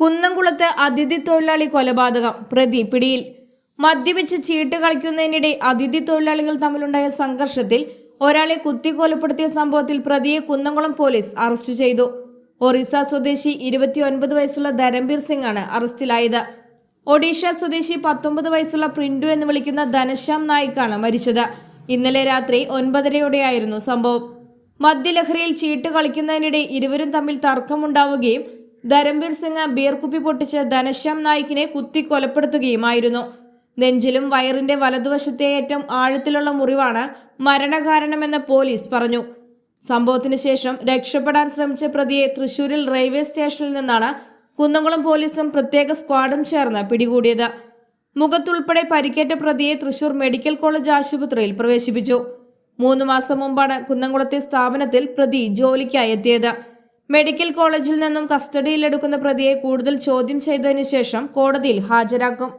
കുന്നംകുളത്ത് അതിഥി തൊഴിലാളി കൊലപാതകം. പ്രതി പിടിയിൽ. മദ്യപിച്ച് ചീട്ട് കളിക്കുന്നതിനിടെ അതിഥി തൊഴിലാളികൾ തമ്മിലുണ്ടായ സംഘർഷത്തിൽ ഒരാളെ കുത്തിക്കൊലപ്പെടുത്തിയ സംഭവത്തിൽ പ്രതിയെ കുന്നംകുളം പോലീസ് അറസ്റ്റ് ചെയ്തു. ഒറീസ സ്വദേശി ഇരുപത്തിയൊൻപത് വയസ്സുള്ള ധരംബീർ സിംഗ് ആണ് അറസ്റ്റിലായത്. ഒഡീഷ സ്വദേശി പത്തൊമ്പത് വയസ്സുള്ള പ്രിന്റു എന്ന് വിളിക്കുന്ന ധനശ്യാം നായിക്കാണ് മരിച്ചത്. ഇന്നലെ രാത്രി ഒൻപതരയോടെയായിരുന്നു സംഭവം. മദ്യലഹരിയിൽ ചീട്ട് കളിക്കുന്നതിനിടെ ഇരുവരും തമ്മിൽ തർക്കമുണ്ടാവുകയും ധരംബീർ സിംഗ് ബിയർ കുപ്പി പൊട്ടിച്ച് ധനശ്യാം നായിക്കിനെ കുത്തി കൊലപ്പെടുത്തുകയുമായിരുന്നു. നെഞ്ചിലും വയറിന്റെ വലതുവശത്തെ ഏറ്റവും ആഴത്തിലുള്ള മുറിവാണ് മരണകാരണമെന്ന് പോലീസ് പറഞ്ഞു. സംഭവത്തിന് ശേഷം രക്ഷപ്പെടാൻ ശ്രമിച്ച പ്രതിയെ തൃശൂരിൽ റെയിൽവേ സ്റ്റേഷനിൽ നിന്നാണ് കുന്നംകുളം പോലീസും പ്രത്യേക സ്ക്വാഡും ചേർന്ന് പിടികൂടിയത്. മുഖത്തുൾപ്പെടെ പരിക്കേറ്റ പ്രതിയെ തൃശൂർ മെഡിക്കൽ കോളേജ് ആശുപത്രിയിൽ പ്രവേശിപ്പിച്ചു. മൂന്ന് മാസം മുമ്പാണ് കുന്നംകുളത്തെ സ്ഥാപനത്തിൽ പ്രതി ജോലിക്കായി എത്തിയത്. മെഡിക്കൽ കോളേജിൽ നിന്നും കസ്റ്റഡിയിലെടുക്കുന്ന പ്രതിയെ കൂടുതൽ ചോദ്യം ചെയ്തതിനു ശേഷം കോടതിയിൽ ഹാജരാക്കും.